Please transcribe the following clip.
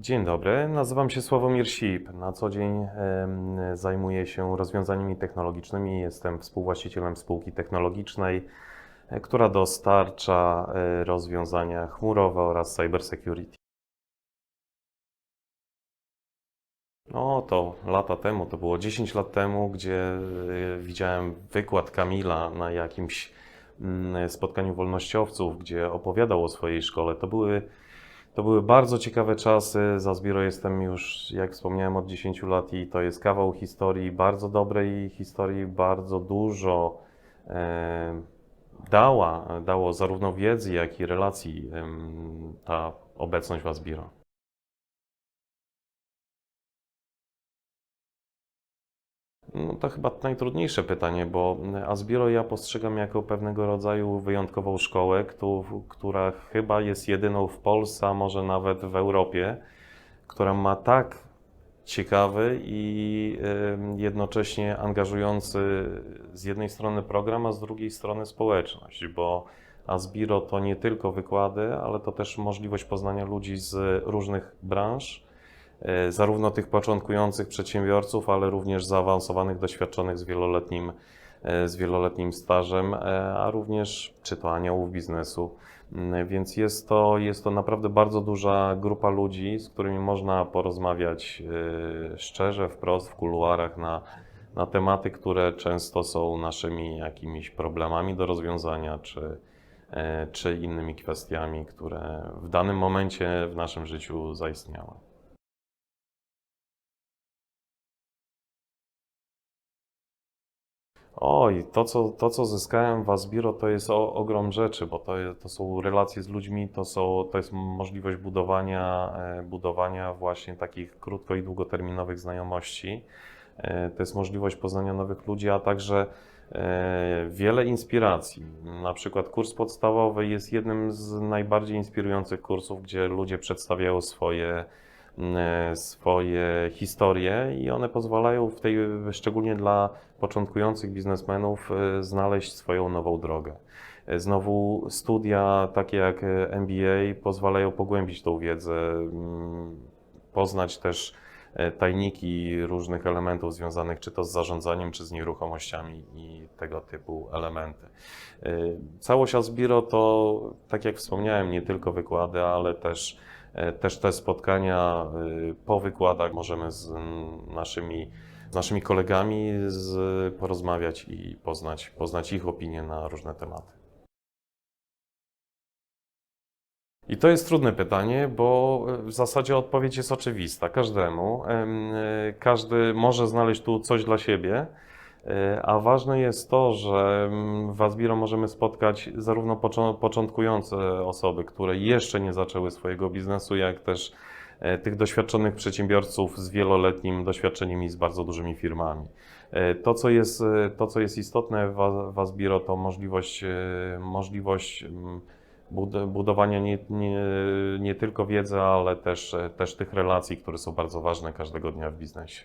Dzień dobry, nazywam się Sławomir Sip. Na co dzień zajmuję się rozwiązaniami technologicznymi. Jestem współwłaścicielem spółki technologicznej, e, która dostarcza e, rozwiązania chmurowe oraz cybersecurity. No to lata temu, to było 10 lat temu, gdzie e, widziałem wykład Kamila na jakimś mm, spotkaniu wolnościowców, gdzie opowiadał o swojej szkole. To były to były bardzo ciekawe czasy. Za Zbiro jestem już, jak wspomniałem, od 10 lat i to jest kawał historii, bardzo dobrej historii, bardzo dużo e, dała, dało zarówno wiedzy, jak i relacji em, ta obecność w Asbiro. No to chyba najtrudniejsze pytanie, bo Asbiro ja postrzegam jako pewnego rodzaju wyjątkową szkołę, któ- która chyba jest jedyną w Polsce, a może nawet w Europie, która ma tak ciekawy i jednocześnie angażujący z jednej strony program, a z drugiej strony społeczność, bo Asbiro to nie tylko wykłady, ale to też możliwość poznania ludzi z różnych branż, e, zarówno tych początkujących przedsiębiorców, ale również zaawansowanych, doświadczonych z wieloletnim, e, z wieloletnim stażem, e, a również czy to aniołów biznesu. Mm, Więc jest to, jest to naprawdę bardzo duża grupa ludzi, z którymi można porozmawiać e, szczerze, wprost w kuluarach na, na tematy, które często są naszymi jakimiś problemami do rozwiązania, czy, e, czy innymi kwestiami, które w danym momencie w naszym życiu zaistniały. Oj, to co, to co zyskałem w Asbiro to jest o, ogrom rzeczy, bo to, to są relacje z ludźmi, to, są, to jest możliwość budowania, e, budowania właśnie takich krótko i długoterminowych znajomości. E, To jest możliwość poznania nowych ludzi, a także e, wiele inspiracji. Na przykład kurs podstawowy jest jednym z najbardziej inspirujących kursów, gdzie ludzie przedstawiają swoje swoje historie i one pozwalają w tej, szczególnie dla początkujących biznesmenów, e, znaleźć swoją nową drogę. E, Znowu studia takie jak e, MBA pozwalają pogłębić tą wiedzę, mm, poznać też e, tajniki różnych elementów związanych czy to z zarządzaniem, czy z nieruchomościami i tego typu elementy. E, Całość Asbiro to, tak jak wspomniałem, nie tylko wykłady, ale też E, Też te spotkania y, po wykładach możemy z naszymi, z naszymi kolegami z, porozmawiać i poznać, poznać ich opinie na różne tematy. I to jest trudne pytanie, bo w zasadzie odpowiedź jest oczywista każdemu. Em, e, Każdy może znaleźć tu coś dla siebie, e, a ważne jest to, że mm, w Asbiro możemy spotkać zarówno początkujące osoby, które jeszcze nie zaczęły swojego biznesu, jak też e, tych doświadczonych przedsiębiorców z wieloletnim doświadczeniem i z bardzo dużymi firmami. E, To, co jest, e, to, co jest istotne w Asbiro, to możliwość, możliwość mm, bud- budowania nie, nie, nie tylko wiedzy, ale też, też tych relacji, które są bardzo ważne każdego dnia w biznesie.